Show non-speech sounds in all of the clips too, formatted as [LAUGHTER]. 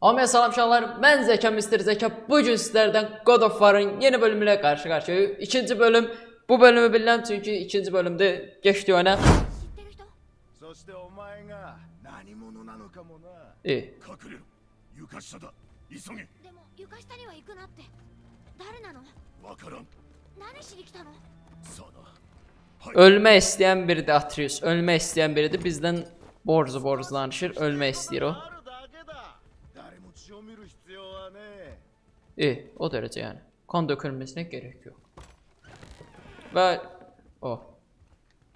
Ama selam şanlar ben Zeka Mr. Zeka. Bugün sizlerden God of War'ın yeni bölümüyle karşı karşıya İkinci bölüm bu bölümü bilmem çünkü ikinci bölümde geçti öne Ölme isteyen biri de Atreus ölme isteyen biri de bizden borcu borçlanışır ölme istiyor o. İyi, o derece yani. Kan dökülmesine gerek yok. Ve o.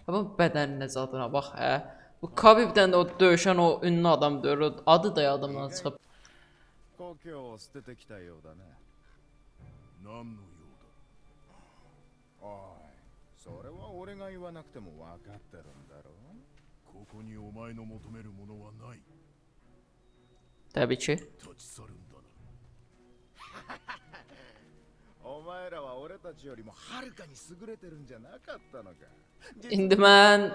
Ama bədən zadına bax hə. Bu Khabibdən də o döyüşən o ünlü adam deyir. o Adı da yadımdan çıxıb. 故郷を捨ててきたようだね何の用おいそれは俺が言わなくても分かってるんだろだここにお前の求めるものはない Təbii ki. 立[LAUGHS] ち去るんだなお前らは俺たちよりもはるかに優れてるんじゃなかったのか İndi mən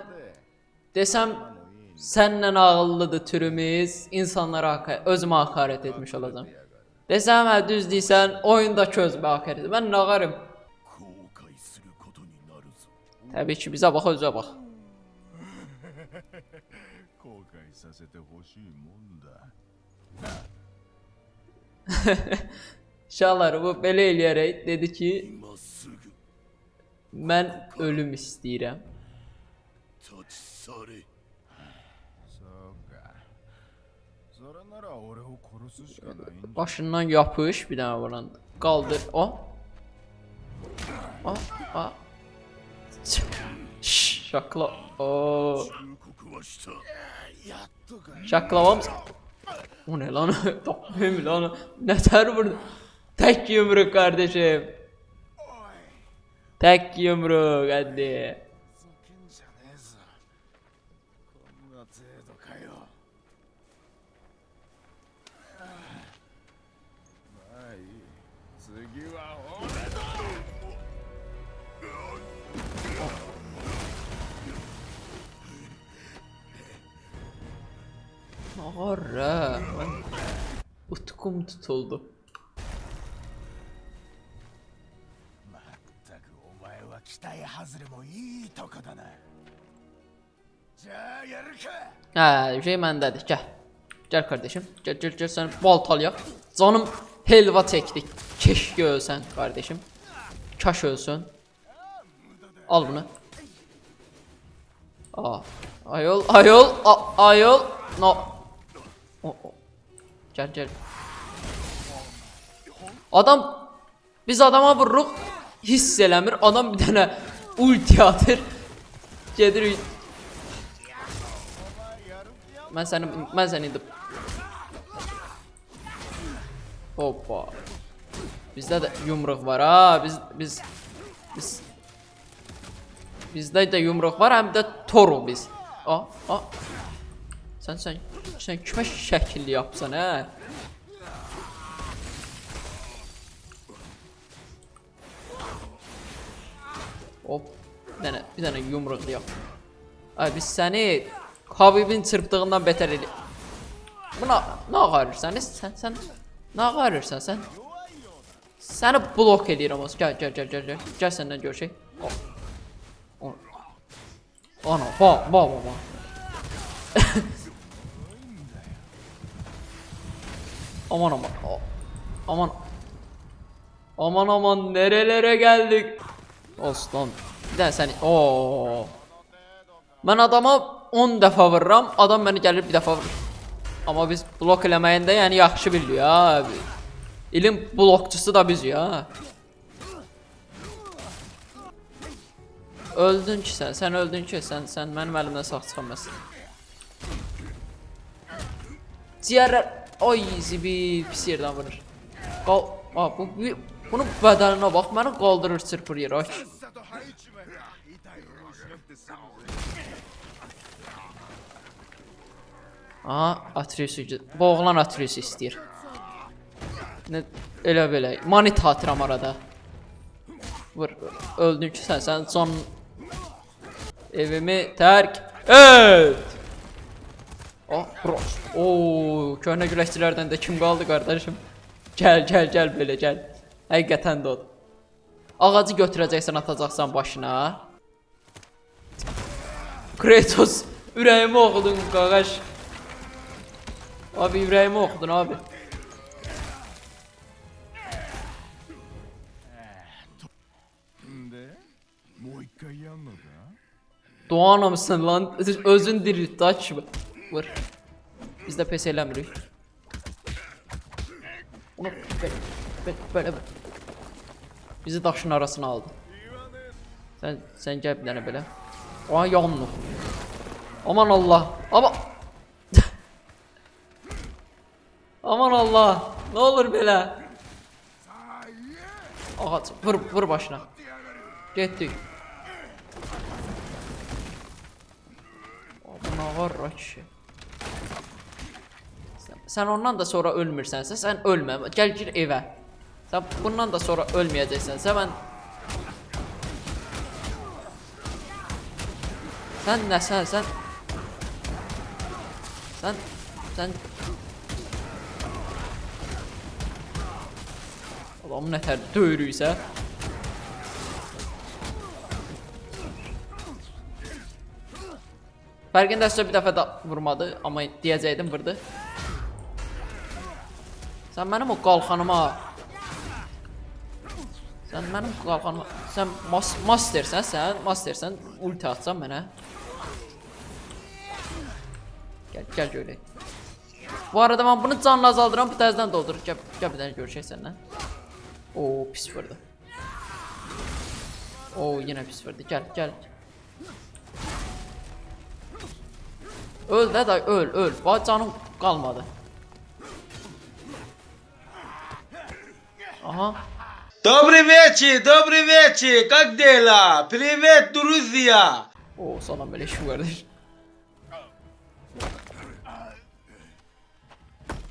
で desəm 今のいい səndən ağıllıdır türümüz, insanlara haka özümə hakaret etmiş olacağam. Desəm hə düz deyirsən, oyundakı özümə hakaret. Mən nağarım. 後悔することになるぞ Təbii ki, bizə bax, özə bax. şalarımı belə eləyərək dedi ki, mən ölüm istəyirəm. Başından yapış bir daha vuran. Kaldır. O. Oh. O. Oh, Şakla. Oo. Şaklavam. O ne lan? [LAUGHS] Tapmayayım lan. Ne ter burada? Tek yumruk kardeşim. Tek yumruk hadi. Ara. Utkum tutuldu. 外れもいいとこだなじゃあやるか Ha, şey məndədir. Gəl. Gəl kardeşim. Gəl, gəl, gəl sən baltalayaq. Canım helva çəkdik. Keşke ölsən kardeşim. Kaş ölsün. Al bunu. Aa. Ayol, ayol, a- ayol. No. O, o. Gəl, gəl. Adam biz adama vururuq, hiss eləmir. Adam bir dənə ulti atır. Gedir Mən səni mən səni indi Hoppa. Bizdə də yumruq var ha. Biz biz biz Bizdə də yumruq var, həm də toru biz. A, a. Sən sən sən kimə şəkilli yapsan hə? Hop. Bir dənə bir dənə yumruq yap. Ay biz səni Habibin çırptığından betər elə. Buna nə ağarırsan? Sən sən nə ağarırsan sən? Səni blok eləyirəm os. Gəl gəl gəl gəl gəl. Gəl səndən görüşək. O. Ana, ba, ba, ba, ba. [LAUGHS] aman aman. Aman. Aman aman nerelere geldik. Oslan. Bir dənə səni. Oo. Mən adama 10 dəfə vururam, adam məni gəlir bir dəfə vurur. Amma biz blok eləməyində yəni yaxşı biliyor ha. İlin blokçusu da biz ya. Öldün ki sən, sən öldün ki, sən sən mənim əlimdən sağ çıxamazsın. Ciyərlər ay zibi pis yerdən vurur. Qal, ha bu, bu bunun bədəninə bax, məni qaldırır çırpırıyıraq. Aha, atresi, boğulan atresi istəyir. Nə, elə belə, manit hatıram arada. Vur, öldün ki sən, sən son evimi tərk et. Ah, bros. Oo, köhnə güləşçilərdən də kim qaldı qardaşım? Gəl, gəl, gəl belə, gəl. Həqiqətən də o. Ağacı götürəcəksən, atacaqsan başına. Kratos, ürəyimi oxudun qaqaş. Abi ürəyimi oxudun abi. Mo ikkai ya no ka Doğan mısın lan? Özün dirilt aç. Vur. Biz de pes eləmirik. Onu böyle, böyle. Bizi daşın arasına aldı. Sen sen gel bir tane böyle. Aa yanlış. Aman Allah. Ama Aman Allah. Ne olur böyle. Ağaç vur vur başına. Getdik. Buna var rakı. Sen, sen ondan da sonra ölmürsənsə, sən ölmə. Gəl gir evə. Sən bundan da sonra ölməyəcəksənsə, mən Sən nəsən, sən Sən sən Adam nətər döyürüksə Fərqindəsə bir dəfə də vurmadı, amma deyəcəydim vurdu. Sən mənim o qalxanıma Sən mənim qalxanıma sən mas mastersən, sən mastersən, ulti atsan mənə. Gəl, gəl görək. Bu arada mən bunu canla azaldıram, bu təzədən doldur. Gəl, gəl bir dənə görüşək səndən. Oo, pis vurdu. Oo, yenə pis vurdu. Gəl, gəl. Öl də day, öl, öl. Bax canım qalmadı. Aha. Добрый вечер, добрый вечер, как дела? Привет, друзья! Oo, salam aleyküm kardeş.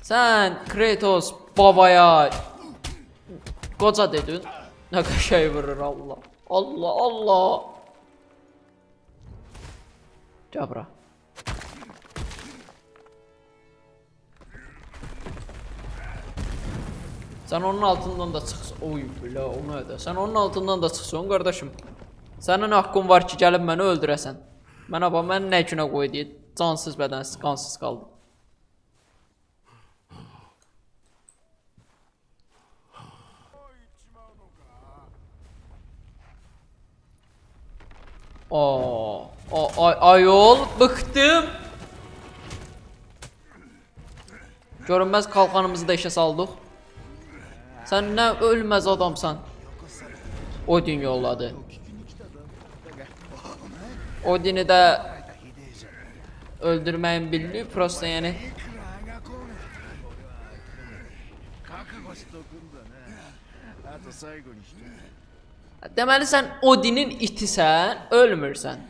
Sen Kratos babaya koca dedin. Ne kadar şey vurur Allah. Allah Allah. Cabra. Sen onun altından da çıksın. Oy bile o ne de. Sen onun altından da çıksın kardeşim. Sənin haqqın var ki, gəlib məni öldürəsən. Mənə bax, mən nə günə qoy deyə cansız bədənsiz, qansız qaldım. Aa, ay ayol bıktım. Görünməz kalkanımızı da işə saldıq. Sen ne ölmez adamsan. Odin yolladı. Odin'i de öldürmeyin bildi. Prosta yani. Deməli sən Odinin itisən, ölmürsən.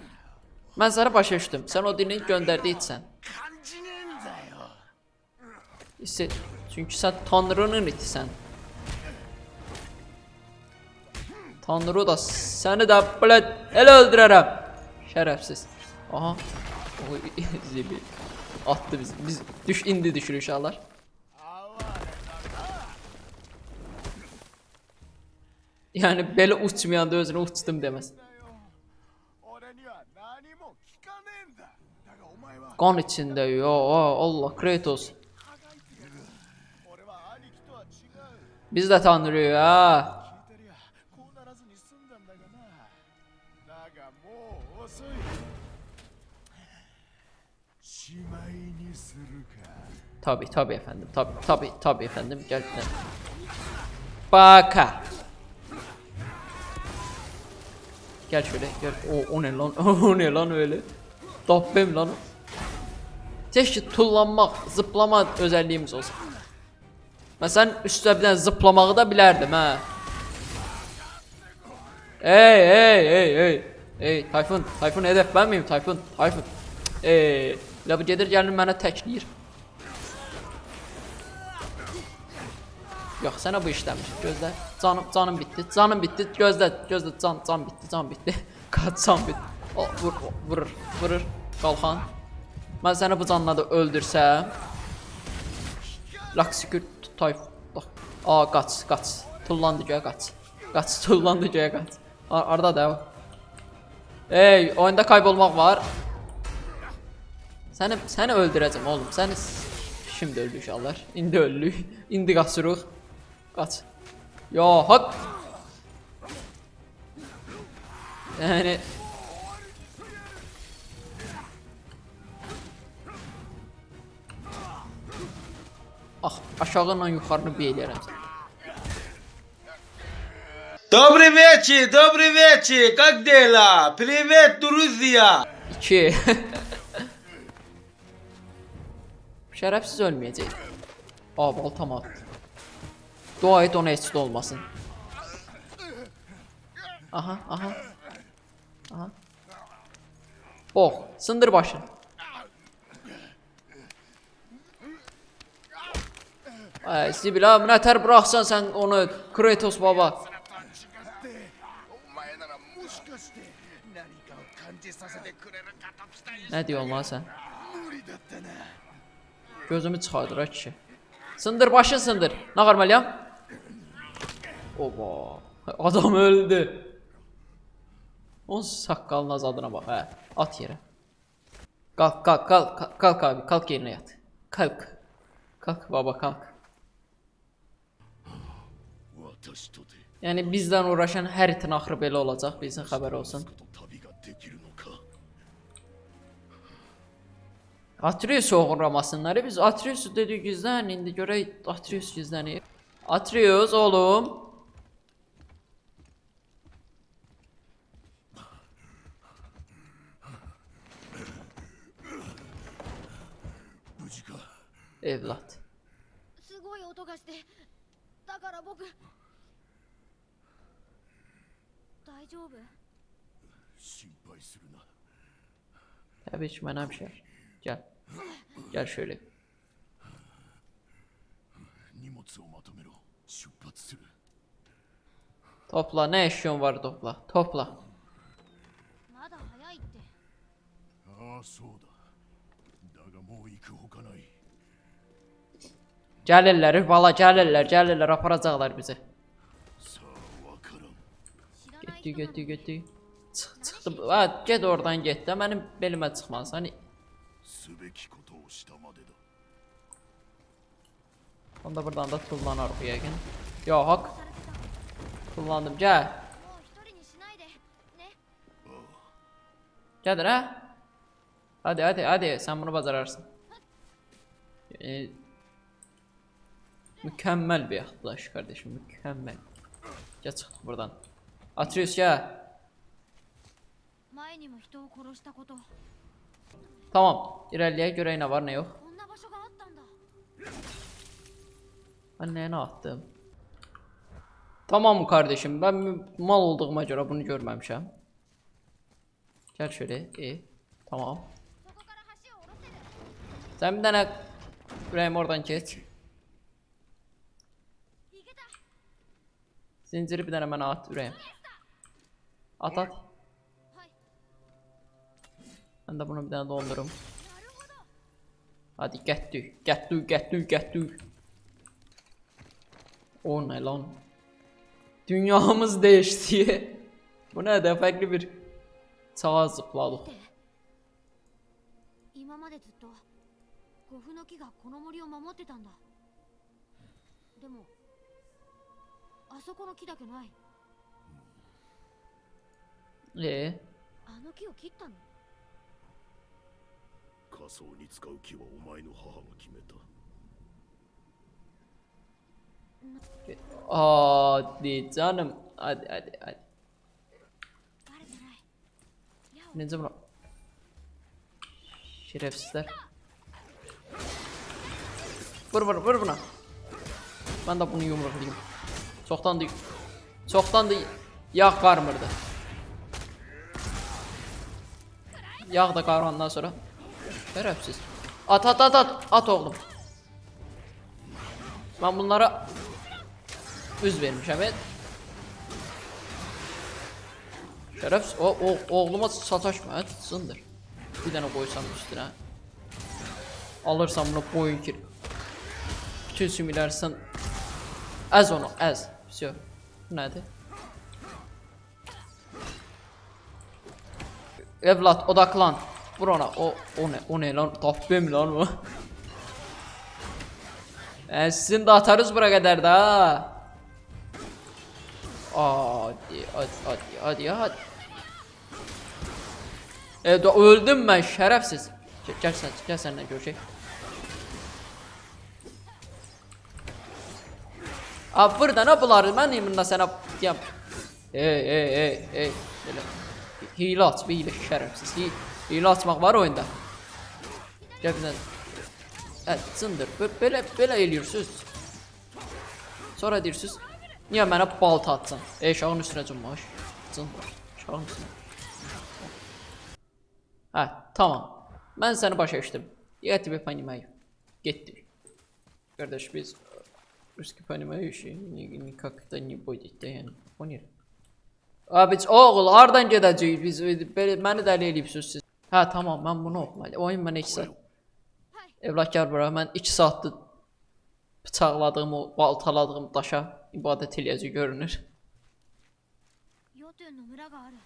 Mən səni başa düşdüm. Sən Odinin gönderdiği göndərdiyi itsən. Çünki sən Tanrının itisən. Tanrı da seni de bilet el öldürürüm. Şerefsiz. Aha. Oy. [LAUGHS] Attı bizi. Biz düş indi düşür inşallah. Yani beli uçmayan da özüne uçtum demez. Kan içinde ya Allah Kratos. Biz de tanrıyor ha. Tabi tabi efendim. Tabi tabi tabi efendim. Gel. Baka. Gel şöyle gel. O, o ne lan? [LAUGHS] O ne lan öyle? Dabbem lan. Keşke tullanmak, zıplama özelliğimiz olsa. Mesela üstüne zıplamağı da bilerdim ha. Hey hey hey hey. Hey Tayfun, Tayfun hedef ben miyim Tayfun? Tayfun. Hey, la bu gelir gelir mənə təkləyir. Yox, sənə bu işləmir. Gözlə. Canım, canım bitdi. Canım bitdi. Gözlə, gözlə. Can, can bitdi. Can bitdi. Qaç [LAUGHS] can bitdi. O, vur, o, vurur, vurur. Qalxan. Mən səni bu canla da öldürsəm. Laksikür tutay. Bax. Aa qaç, qaç. Tullandı göyə qaç. Qaç, [LAUGHS] tullandı göyə qaç. Ar arda da. Ey, oyunda kaybolmaq var. Səni səni öldürəcəm oğlum. Səni şimdi öldü inşallah. İndi öldük. [LAUGHS] İndi qaçırıq. Qaç. Ya hak. Yani Ah, aşağı ilə yuxarını bir eləyərəm sən. Добрый вечер, добрый вечер, как дела? Привет, друзья! 2 Şərəfsiz ölməyəcək. Aa, baltam atdı. Dua et ona etsin olmasın. Aha aha. Aha. Bok. Oh, sındır başını. Ay Sibil abi nətər bıraksan sen onu Kratos baba. Ne diyorsun lan sen? Gözümü çıxardır ha kişi. Sındır başın sındır. Ne qarmalıyam? Oba. Adam öldü. Onun sakalın azadına bak. He. At yere. Kalk kalk kalk kalk abi kalk yerine yat. Kalk. Kalk baba kalk. Yani bizden uğraşan her itin axırı belə olacaq, bizim xəbər olsun. Atrius uğurlamasınları biz Atrius'u dedi gizlən, indi görək Atrius gizlənir. Atrius oğlum. Evlat. すごい音がしてだから僕大丈夫心配するな Tabii ki mənə bir şey. Gel. Gel şöyle. 荷物をまとめろ出発する Topla ne eşyon var topla. Topla. まだ早いってああそうだだがもう行くほかない Gəlirlər, valla gəlirlər, gəlirlər, aparacaqlar bizi. Getdi, getdi, getdi. Çıx, çıxdı. Ha, get oradan get də. Mənim belimə çıxmaz. Hani. Onda buradan da tullanarıq yəqin. Yo, haqq. Tullandım. Gəl. Gəlir, hə? Hadi, hadi, hadi. Sən bunu bacararsın. Yəni e, Mükemmel bir yaklaş kardeşim mükemmel. Ya çık buradan. Atreus ya. Tamam ilerleye göre ne var ne yok. Anneye ne attım? Tamam kardeşim ben mal olduğuma göre bunu görmemişim. Gel şöyle iyi. Tamam. Sen bir tane Buraya oradan geç. Zinciri bir tane hemen at buraya. At at. Ben de bunu bir tane doldurum. Hadi getti, getti, getti, getti. O ne lan? Dünyamız değişti. [LAUGHS] Bu ne de farklı bir çağa zıpladık. あそこの木だけない。えあの木を切ったの？仮想に使う木はお前の母が決めた。あー、で、ザナム、あああれ。ねずむろ。シェフスター。ブルブルブルブルブルブルブルブルブルブルブルブルブル Çoktan da çoktan da yağ karmırdı. Yağ da karmandan sonra. Şerefsiz. At at at at at oğlum. Ben bunlara üz vermişim evet. Şerefsiz o, o oğluma sataşma et sındır. Bir tane koysam üstüne. Alırsan bunu boyun kir. Bütün sümükləri sən əz onu, əz. Всё. Bu nədir? Evlat odaklan. Vur ona. O o ne? O ne lan? Tappem lan o. Ben sizin de atarız buraya kadar da. Hadi hadi hadi hadi hadi. Evet öldüm ben şerefsiz. Gel, gel sen gel seninle görüşelim. Avvırda ne bulardı mən imrinda sənə deyəm. Ey ey ey ey. Belə hiylə aç, bir hiylə şərəfsiz. Hiylə açmaq var oyunda. Gəl bizdən. Əl, cındır. Belə belə eləyirsiniz. Sonra deyirsiniz, niyə mənə balta atsan? Ey, şağın üstünə cummaş. Cındır. Şağın üstünə. Hə, tamam. Mən səni başa düşdüm. Yəti bir panimayı. Getdik. Qardaş biz русский понимающий ни- никак-то не будет da yani. O ne? Abi oğul hardan gedəcəyik biz belə məni dəli eləyibsiniz siz. Hə tamam mən bunu oxumalıyam. Oyun mən 2 saat. Evlat gəl bura mən 2 saatdır bıçaqladığım o baltaladığım daşa ibadət eləyəcək görünür. ヨトゥンの村がある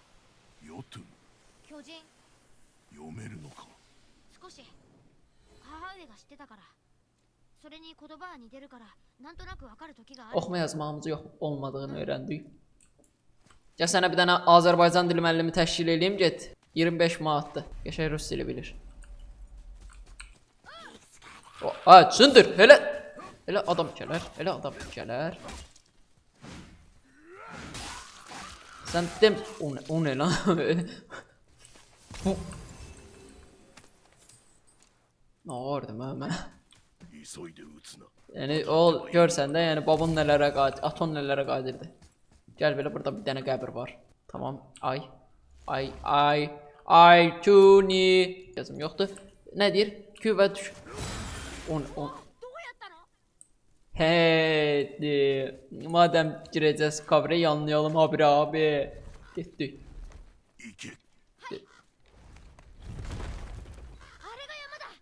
ヨトゥン巨人読めるのか少し母上が知ってたから それに言葉は似てるからなんとなくわかる時がある Oxuma yazmağımız yox olmadığını öyrəndik. Gəl sənə bir dənə Azərbaycan dili müəllimi təşkil eləyim get. 25 manatdır. Qəşəng rus dili bilir. O, ha, sındır. Elə elə adam gələr, elə adam gələr. Sən dem o ne, o ne lan? [LAUGHS] Bu Ne vardı mən? Yani o görsən də, yəni babam nələrə qadir, atam nələrə qadirdi. Gəl belə burada bir dənə qəbir var. Tamam. Ay. Ay, ay. Ay tuni. Yazım yoxdur. Nə deyir? Küvə düş. 10 10. Heydi. Madəm girəcəz kavrə yanlayalım abi abi. Getdik.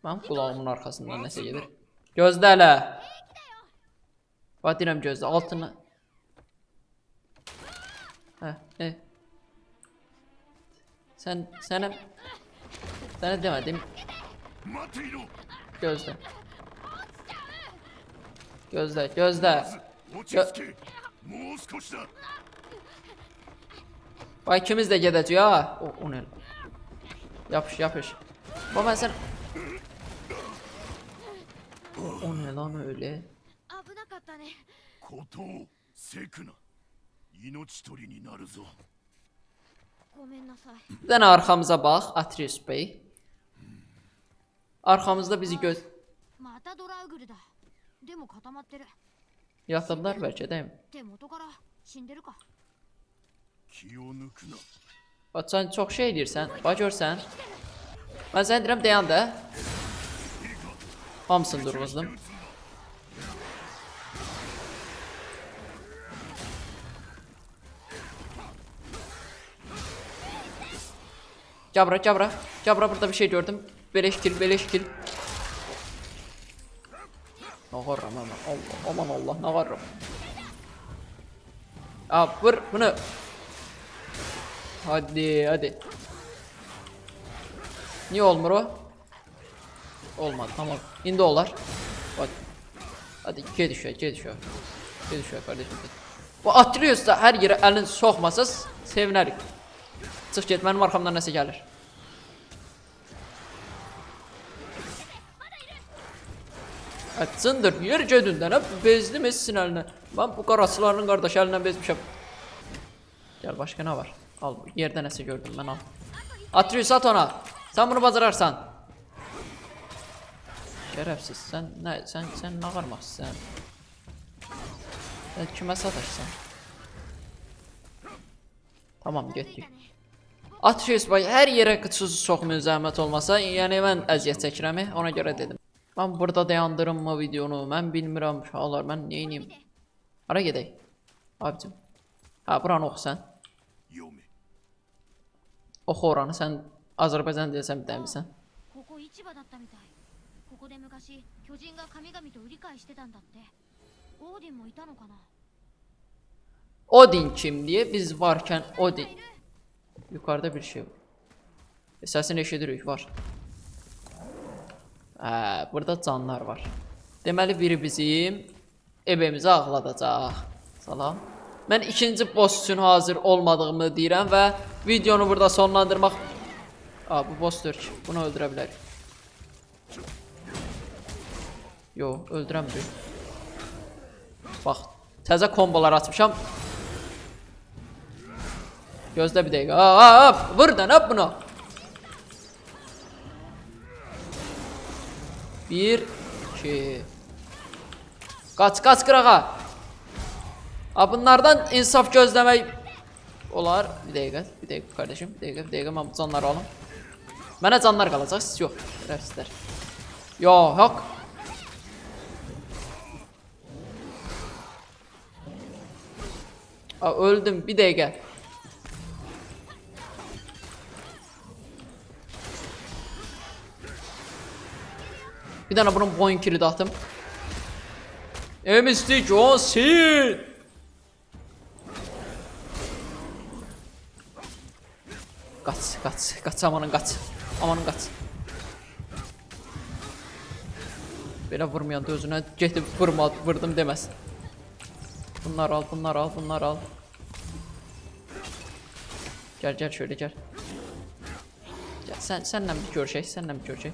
Mənim qulağımın arxasından nəsə gedir. Gözde hele. Vadirem gözde altına. Heh, e. Sen sana sana demedim. Gözde. Gözde, gözde. Gö Bak ikimiz de gedəcəyik ha. O, o nə? Yapış, yapış. Baba sen o ne lan öyle? Koto sekuna. İnoç tori. Sen arkamıza bak Atreus Bey. Arkamızda bizi göz... Yatırlar belki değil mi? Bak sen çok şey edirsən, bak görsən. Ben sənə deyirəm dayan da. Hamısını durğuzdum. Cabra, cabra. Cabra burada bir şey gördüm. Beleş kill, beleş kill. Nağarram aman Allah, aman Allah, nağarram. Aa, vur bunu. Hadi, hadi. Niye olmur o? Olmadı, tamam. İndi olar. Hadi. Hadi ikiye düşüyor, ikiye düşüyor. İkiye düşüyor kardeşim. Bu da her yere elini sokmasız sevinərik. Çıx get, mənim arxamdan nəsə gəlir. Açsındır, yer gödündən, hep bezdi Messi'nin eline. Ben bu qarasılarının qardaşı elindən bezmişəm. Gel başka ne var? Al bu yerde nəsə gördüm ben al. Atreus at ona. Sen bunu bacararsan. Şerefsiz sen ne sen sen ne varmazsın sen. Sen kime sataşsan? Tamam getdik. Atreus bay hər yerə qıçsız soxmayın zəhmət olmasa. Yəni mən əziyyət çəkirəm, ona görə dedim. Mən burada dayandırım videonu. Mən bilmirəm uşaqlar, mən nə edeyim? Hara gedək? Abicim. Ha, buranı oxu sən. Oxu oranı sən Azərbaycan deyəsən bir dənə bilsən. ここ市場だったみたいこ こで昔巨人が神々と売り買いしてたんだってオーディンもいたのかな Odin kim diye biz varken Odin. Yukarıda bir şey var. E, Sesini eşidirik var. Hə, burada canlar var. Deməli biri bizim evimizi ağladacaq. Salam. Mən ikinci boss üçün hazır olmadığımı deyirəm və videonu burada sonlandırmaq Aa, bu boss Türk. Bunu öldürə bilərik. Yo, öldürəmirik. Bax, təzə kombolar açmışam. Gözlə bir dəqiqə. Aa, aa, vur da, ne bunu? Bir, iki. Kaç, kaç qırağa. Ha bunlardan insaf gözləmək olar. Bir dəqiqə, bir dəqiqə kardeşim, bir dəqiqə, bir dəqiqə mən bu canları alım. Mənə canlar qalacaq, siz yox. Rəfsizlər. Yo, yox. Aa, öldüm, bir dəqiqə. Bir tane bunun boyun kilidi attım. Emistik John Cena. Kaç, kaç, kaç amanın kaç. Amanın kaç. Belə vurmayan da özünə getib vurma, vurdum deməz. Bunlar al, bunlar al, bunlar al. Gel gel şöyle gel. Gel sen senle bir görüşək, senle bir görüşək.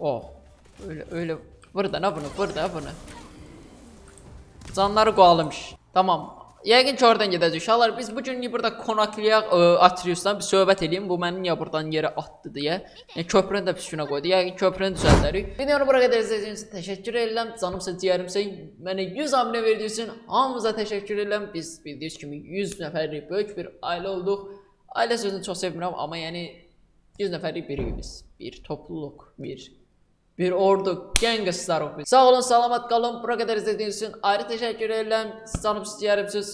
Oh. Öyle öyle burada ne bunu burada bunu. Canları qoğalmış. Tamam. Yəqin ki oradan gedəcək. Uşaqlar biz bu gün burada qonaqlayaq ə, Atrius'dan bir söhbət eləyim. Bu məni niyə buradan yerə atdı deyə. Yəni köprünü də pis günə qoydu. Yəqin köprünü düzəldərik. Videonu bura qədər izlədiyiniz üçün təşəkkür edirəm. Canımsa ciyərimsə mənə 100 abunə verdiyiniz üçün hamınıza təşəkkür edirəm. Biz bildiyiniz kimi 100 nəfərlik böyük bir ailə olduq. Ailə sözünü çox sevmirəm amma yəni 100 nəfərlik bir biz. Bir topluluq, bir bir ordu gangsterok biz. Sağ olun, salamat qalın. Bura qədər izlədiyiniz üçün ayrı təşəkkür edirəm. Canım istəyərəm siz.